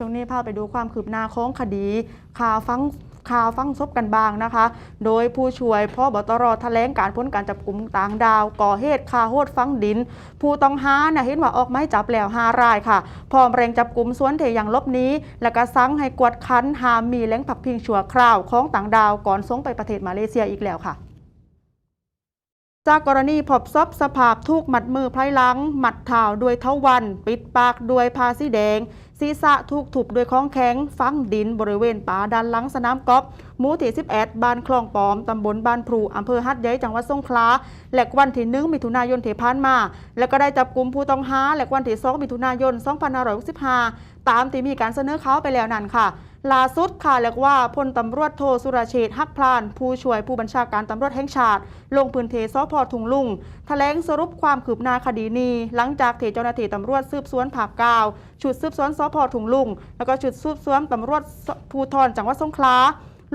ช่วงนี้พาไปดูความคืบหน้าของคดีข่าวฟังข่าวฟังซบกันบ้างนะคะ โดยผู้ช่วยพ่อบตรแถลงการพ้นการจับกลุ่มต่างดาว ก่อเหตุฆ่าโหดฟังดิน ผู้ต้องหานะเห็นว่าออกไม้จับแล้วห้ารายค่ะ พร้อมแรงจับกลุ่มสวนเทอย่างลบหนี้ และก็สั่งให้กวดคันหามีแหล้งผักพิงชั่วคราวของต่างดาวก่อนส่งไปประเทศมาเลเซียอีกแล้วค่ะจากกรณีพบซบสภาพถูกหมัดมือไพรหลัง หมัดเท้าด้วยเท้าวัน ปิดปากด้วยผ้าสีแดง ศีรษะถูกถูกด้วยของแข็งฟังดินบริเวณป่าด้านหลังสนามกอล์ฟหมู่ที่11บ้านคลองปอม ตำบลบ้านพลูอำเภอฮัดใหญ่จังหวัดสงขลาและวันที่1มิถุนายนที่ผ่านมา แล้วก็ได้จับกลุ่มผู้ต้องหาและวันที่2มิถุนายน 2565 ตามที่มีการเสนอเขาไปแล้วนั่นค่ะ ล่าสุดค่ะเรียกว่าพลตำรวจโทสุรเชษฐ์ฮักพลาน ผู้ช่วยผู้บัญชาการตำรวจแห่งชาติ ลงพื้นที่สพทุงลุงแถลงสรุปความคืบหน้าคดีนี้ หลังจากที่เจ้าหน้าที่ตำรวจสืบสวนภาคเก้าชุดสืบสวนสพทุงลุงแล้วก็ชุดสืบสวนตำรวจภูธรจังหวัดสงขลา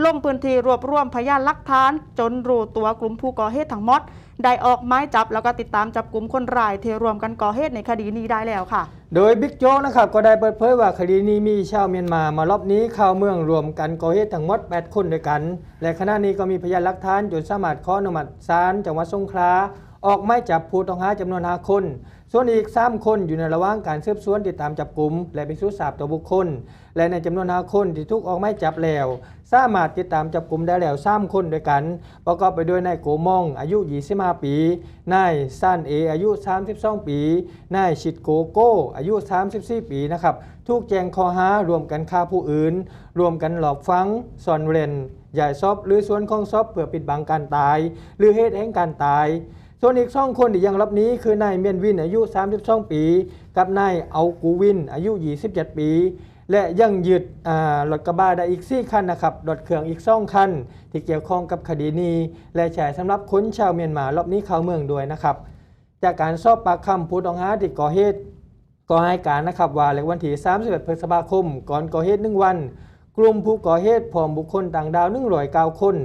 ลงพื้นที่รวบรวมพยานหลักฐาน จนรู้ตัวกลุ่มผู้ก่อเหตุทั้งหมดได้ออกหมายจับแล้วก็ติดตามจับกลุ่มคนร้ายที่รวมกันก่อเหตุในคดีนี้ได้แล้วค่ะ โดยบิ๊กโจ๊กนะครับก็ได้เปิดเผยว่าคดีนี้มีชาวเมียนมามารอบนี้เข้าเมืองรวมกันก่อเหตุทั้งหมด 8 คนด้วยกัน และขณะนี้ก็มีพยานหลักฐานจนสามารถขออนุมัติศาลจังหวัดสงขลา ออกหมายจับผู้ต้องหาจำนวน5คน ส่วนอีก 3 คนอยู่ในระหว่างการสืบสวนติดตามจับกลุ่มและพิสูจน์ทราบตัวบุคคล และในจำนวน5คนที่ถูกออกหมายจับแล้ว สามารถติดตามจับกลุ่มได้แล้ว3คนด้วยกัน ประกอบไปด้วยนายโกมอง อายุ 25 ปี นายซันเอ อายุ 32 ปี นายชิดโกโก้ อายุ 34 ปีนะครับถูกแจ้งข้อหารวมกันฆ่าผู้อื่น รวมกันหลอกฟังซ่อนเร้นใหญ่ซอบหรือสวนของซอบเพื่อปิดบังการตาย หรือเหตุแห่งการตาย ส่วนอีกสองคนที่ยังรับนี้คือนายเมียนวินอายุ 32 ปี กับนายเอากูวินอายุ 27 ปี และยังยึดรถกระบะได้อีก 4 คันนะครับรถเครื่องอีก2คัน ที่เกี่ยวข้องกับคดีนี้ และใช้สำหรับคนชาวเมียนมารอบนี้เข้าเมืองด้วยนะครับ จากการสอบปากคำผู้ต้องหาที่ก่อเหตุก็ให้การนะครับว่าในวันที่ 31 พฤษภาคม ก่อนก่อเหตุหนึ่งวัน กลุ่มผู้ก่อเหตุพร้อมบุคคลต่างดาว109คน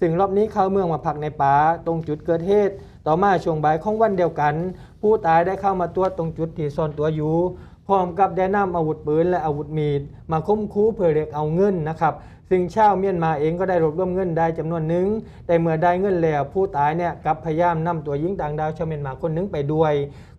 ซึ่งรอบนี้เข้าเมืองมาพักในป่าตรงจุดเกิดเหตุ ต่อมาช่วงบ่ายของวันเดียวกัน ผู้ตายได้เข้ามาตรวจตรงจุดที่ซ่อนตัวอยู่พร้อมกับได้นำอาวุธปืนและอาวุธมีดมาข่มขู่เพื่อเรียกเอาเงินนะครับซึ่งชาวเมียนมาเองก็ได้รวบรวมเงินได้จำนวนหนึ่งแต่เมื่อได้เงินแล้วผู้ตายเนี่ยกับพยายามนำตัวหญิงต่างดาวชาวเมียนมาคนหนึงไปด้วย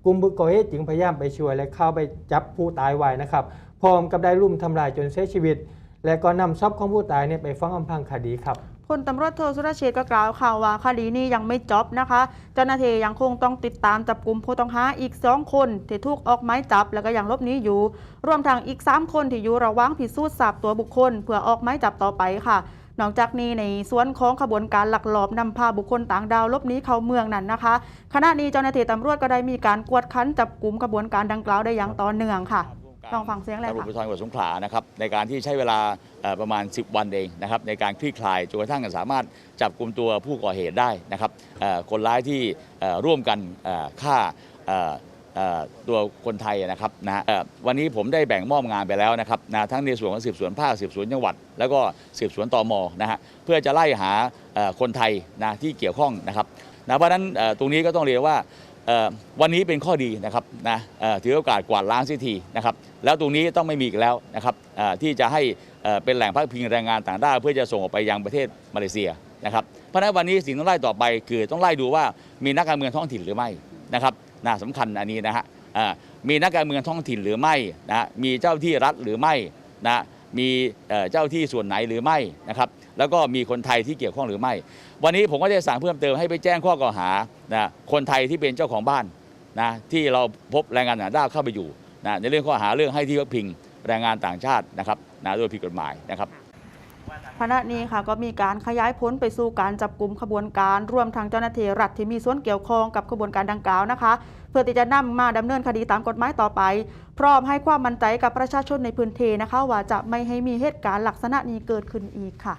กลุ่มผู้ก่อเหตุจึงพยายามไปช่วยและเข้าไปจับผู้ตายไว้นะครับพร้อมกับได้ลุ่มทำลายจนเสียชีวิต และก็นำทรัพย์ของผู้ตายเนี่ยไปฟ้องอำพังคดีครับ พลตำรวจโทสุรเชษ์ก็กล่าวข่าวว่าคดีนี้ยังไม่จบนะคะ เจ้าหน้าที่ยังคงต้องติดตามจับกลุ่มผู้ต้องหาอีก2คนที่ถูกออกหมายจับแล้วก็ยังลบหนีอยู่ รวมทั้งอีก 3 คนที่อยู่ระหว่างพิสูจน์ทราบตัวบุคคล เพื่อออกหมายจับต่อไปค่ะ นอกจากนี้ในส่วนของขบวนการหลักลอบนำพาบุคคลต่างดาวลบหนีเข้าเมืองนั้นนะคะ ขณะนี้เจ้าหน้าที่ตำรวจก็ได้มีการกวดขันจับกลุ่มขบวนการดังกล่าวได้อย่างต่อเนื่องค่ะ ลองฟังเสียงเลยตำรวจค่ะภูธรจังหวัดสงขลานะครับในการที่ใช้เวลาเอ่อประมาณ 10 วันเองนะครับในการคลี่คลายจนกระทั่งสามารถจับกลุ่มตัวผู้ก่อเหตุได้นะครับเอ่อคนร้ายที่เอ่อร่วมกันเอ่อฆ่าเอ่อเอ่อตัวคนไทยนะครับนะฮะเอ่อวันนี้ผมได้แบ่งมอบงานไปแล้วนะครับนะทั้งในส่วนของสืบสวนภาคสืบสวนจังหวัด แล้วก็สืบสวนตมนะฮะเพื่อจะไล่หาเอ่อคนไทยนะที่เกี่ยวข้องนะครับนะเพราะฉะนั้นเอ่อตรงนี้ก็ต้องเรียนว่าเอ่อ วันนี้เป็นข้อดีนะครับนะถือโอกาสกวาดล้างสียทีนะครับแล้วตรงนี้ต้องไม่มีอีกแล้วนะครับที่จะให้เป็นแหล่งพักพิงแรงงานต่างด้าวเพื่อจะส่งออกไปยังประเทศมาเลเซียนะครับเพราะนั้นวันนี้สิ่งต้องไล่ต่อไป คือต้องไล่ดูว่ามีนักการเมืองท้องถิ่นหรือไม่นะครับน่าสำคัญอันนี้นะฮะมีนักการเมืองท้องถิ่นหรือไม่นะมีเจ้าที่รัฐหรือไม่นะ มีเจ้าที่ส่วนไหนหรือไม่นะครับแล้วก็มีคนไทยที่เกี่ยวข้องหรือไม่ วันนี้ผมก็จะสั่งเพิ่มเติมให้ไปแจ้งข้อกล่าวหานะคนไทยที่เป็นเจ้าของบ้านนะที่เราพบแรงงานต่างด้าวเข้าไปอยู่นะในเรื่องข้อหาเรื่องให้ที่พักพิงแรงงานต่างชาตินะครับนะโดยผิดกฎหมายนะครับ ขณะนี้ค่ะก็มีการขยายผลไปสู่การจับกลุ่มขบวนการร่วมทางเจ้าหน้าที่รัฐที่มีส่วนเกี่ยวข้องกับขบวนการดังกล่าวนะคะ เพื่อที่จะนำมาดำเนินคดีตามกฎหมายต่อไป พร้อมให้ความมั่นใจกับประชาชนในพื้นที่นะคะ ว่าจะไม่ให้มีเหตุการณ์ลักษณะนี้เกิดขึ้นอีกค่ะ